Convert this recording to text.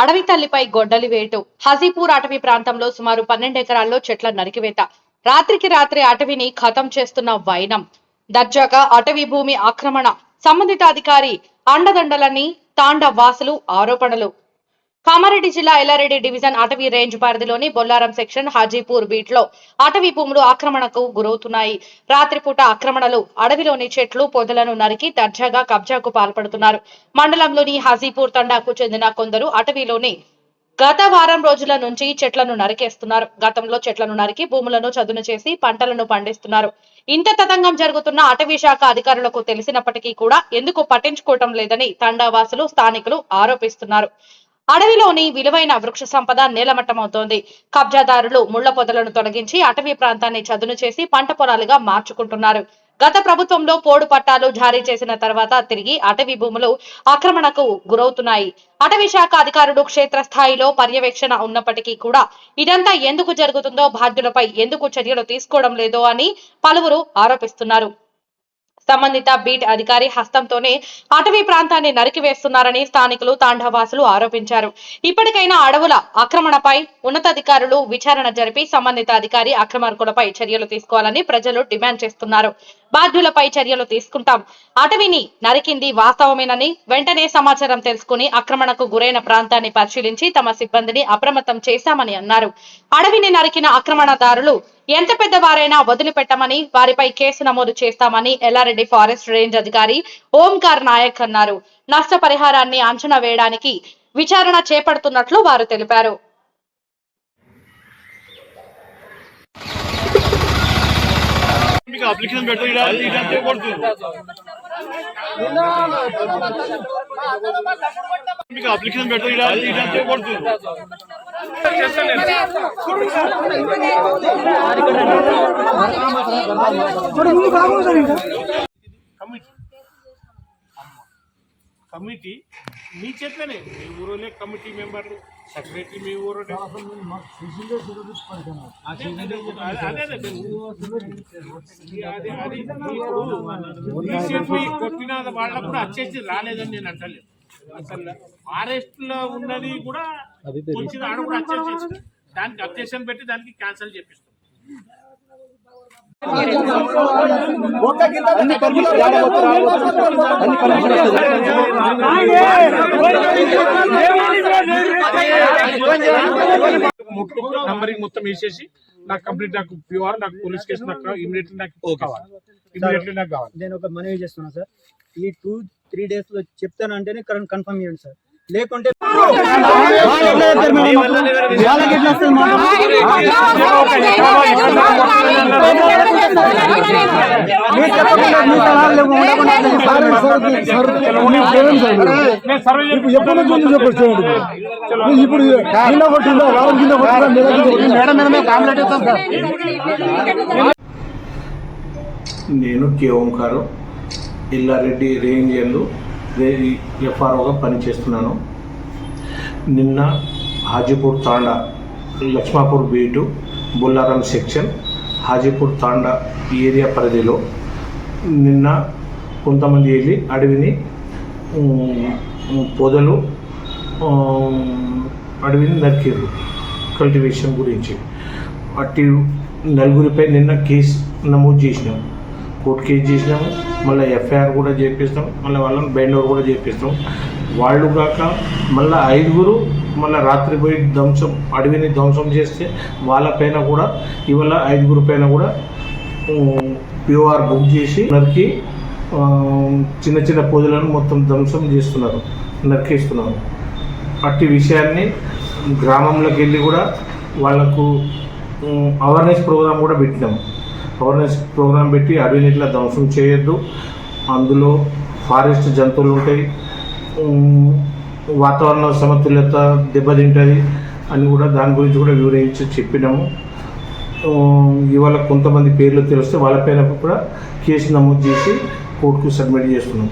అడవి తల్లిపై గొడ్డలి వేటు. హజీపూర్ అటవీ ప్రాంతంలో సుమారు పన్నెండు ఎకరాల్లో చెట్ల నరికివేత. రాత్రికి రాత్రి అటవీని ఖతం చేస్తున్న వైనం. దర్జాగా అటవీ భూమి ఆక్రమణ. సంబంధిత అధికారి అండదండలని తాండ వాసులు ఆరోపణలు. కామారెడ్డి జిల్లా ఎల్లారెడ్డి డివిజన్ అటవీ రేంజ్ పరిధిలోని బొల్లారం సెక్షన్ హాజీపూర్ బీట్లో అటవీ భూములు ఆక్రమణకు గురవుతున్నాయి. రాత్రిపూట ఆక్రమణలు అడవిలోని చెట్లు పొదలను నరికి దర్జాగా కబ్జాకు పాల్పడుతున్నారు. మండలంలోని హాజీపూర్ తండాకు చెందిన కొందరు అటవీలోని గత వారం రోజుల నుంచి చెట్లను నరికేస్తున్నారు. గతంలో చెట్లను నరికి భూములను చదును చేసి పంటలను పండిస్తున్నారు. ఇంత తతంగం జరుగుతున్న అటవీ శాఖ అధికారులకు తెలిసినప్పటికీ కూడా ఎందుకు పట్టించుకోవటం లేదని తండావాసులు స్థానికులు ఆరోపిస్తున్నారు. అడవిలోని విలువైన వృక్ష సంపద నేలమట్టమవుతోంది. కబ్జాదారులు ముళ్ళ పొదలను తొలగించి అటవీ ప్రాంతాన్ని చదును చేసి పంట పొలాలుగా మార్చుకుంటున్నారు. గత ప్రభుత్వంలో పోడు పట్టాలు జారీ చేసిన తర్వాత తిరిగి అటవీ భూములు ఆక్రమణకు గురవుతున్నాయి. అటవీ శాఖ అధికారులు క్షేత్రస్థాయిలో పర్యవేక్షణ ఉన్నప్పటికీ కూడా ఇదంతా ఎందుకు జరుగుతుందో బాధ్యులపై ఎందుకు చర్యలు తీసుకోవడం లేదో అని పలువురు ఆరోపిస్తున్నారు. సంబంధిత బీట్ అధికారి హస్తంతోనే అటవీ ప్రాంతాన్ని నరికివేస్తున్నారని స్థానికులు తాండవాసులు ఆరోపించారు. ఇప్పటికైనా అడవుల ఆక్రమణపై ఉన్నతాధికారులు విచారణ జరిపి సంబంధిత అధికారి అక్రమార్కులపై చర్యలు తీసుకోవాలని ప్రజలు డిమాండ్ చేస్తున్నారు. బాధ్యులపై చర్యలు తీసుకుంటాం. అటవిని నరికింది వాస్తవమేనని వెంటనే సమాచారం తెలుసుకుని ఆక్రమణకు గురైన ప్రాంతాన్ని పరిశీలించి తమ సిబ్బందిని అప్రమత్తం చేశామని అన్నారు. అడవిని నరికిన ఆక్రమణదారులు ఎంత పెద్దవారైనా వదిలిపెట్టమని వారిపై కేసు నమోదు చేస్తామని ఎల్లారెడ్డి ఫారెస్ట్ రేంజ్ అధికారి ఓంకార్ నాయక్ అన్నారు. నష్టపరిహారాన్ని అంచనా వేయడానికి విచారణ చేపడుతున్నట్లు వారు తెలిపారు. మీకు అప్లికేషన్ పెట్టు ఇలా ఇదంతా కొడుతుంది మీకు అప్లికేషన్ పెట్టు ఇలా ఇదంతా కొడుతుంది కమిటీ. కమిటీ మీ చేతనే మీ ఊరోలే కమిటీ మెంబర్లు సెక్రటరీ మీ ఊరు కొట్టిన వాళ్ళకు కూడా వచ్చేసి రాలేదని నేను అంటలేదు. అసలు ఫారెస్ట్లో ఉన్నది కూడా వచ్చిన ఆడ కూడా వచ్చేసి దానికి అబ్జెక్షన్ పెట్టి దానికి క్యాన్సిల్ చేపిస్తాం. నంబరింగ్ మొత్తం వేసేసి నాకు కంప్లీట్ నాకు ప్యూర్ నాకు పోలీస్ కేసు నాకు ఇమీడియట్లీ నాకు కావాలి. ఇమీడియట్లీ నాకు కావాలి. నేను ఒక మనవి చేస్తున్నా సార్ ఈ టూ త్రీ డేస్లో చెప్తానంటేనే కరెంట్ కన్ఫర్మ్ చేయండి సార్ లేకుంటే నేను ఇప్పుడు కింద కొట్టిందా రావడం కింద కొట్టిందా నేను కే ఓంకారు ఇల్లారెడ్డి రేంజర్లు ఎఫ్ఆర్ఓగా పనిచేస్తున్నాను. నిన్న హాజీపూర్ తాండా లక్ష్మాపూర్ బీటు బుల్లారం సెక్షన్ హాజీపూర్ తాండా ఈ ఏరియా పరిధిలో నిన్న కొంతమంది వెళ్ళి అడవిని పొదలు అడవిని నరికిరు కల్టివేషన్ గురించి. అట్టి నలుగురిపై నిన్న కేసు నమోదు చేసినాం. కోర్టు కేసు చేసినాము మళ్ళీ ఎఫ్ఐఆర్ కూడా చేపిస్తాం మళ్ళీ వాళ్ళని బైండ్ ఓవర్ కూడా చేపిస్తాం వాళ్ళు కాక మళ్ళీ ఐదుగురు మళ్ళీ రాత్రి పోయి ధ్వంసం అడవిని ధ్వంసం చేస్తే వాళ్ళపైన కూడా ఇవాళ ఐదుగురు పైన కూడా ప్యూఆర్ బుక్ చేసి నరికి చిన్న చిన్న పొదలను మొత్తం ధ్వంసం చేస్తున్నారు నరికేస్తున్నారు. అట్టి విషయాన్ని గ్రామంలోకి వెళ్ళి కూడా వాళ్ళకు అవేర్నెస్ ప్రోగ్రామ్ కూడా పెట్టినాం అవేర్నెస్ ప్రోగ్రాం పెట్టి అవినీటిలో ధ్వంసం చేయొద్దు. అందులో ఫారెస్ట్ జంతువులు ఉంటాయి. వాతావరణ సమతుల్యత దెబ్బతింటుంది అని కూడా దాని గురించి కూడా వివరించి చెప్పినాము. ఇవాళ కొంతమంది పేర్లు తెలిస్తే వాళ్ళపైన కూడా కేసు నమోదు చేసి కోర్టుకు సబ్మిట్ చేస్తున్నాం.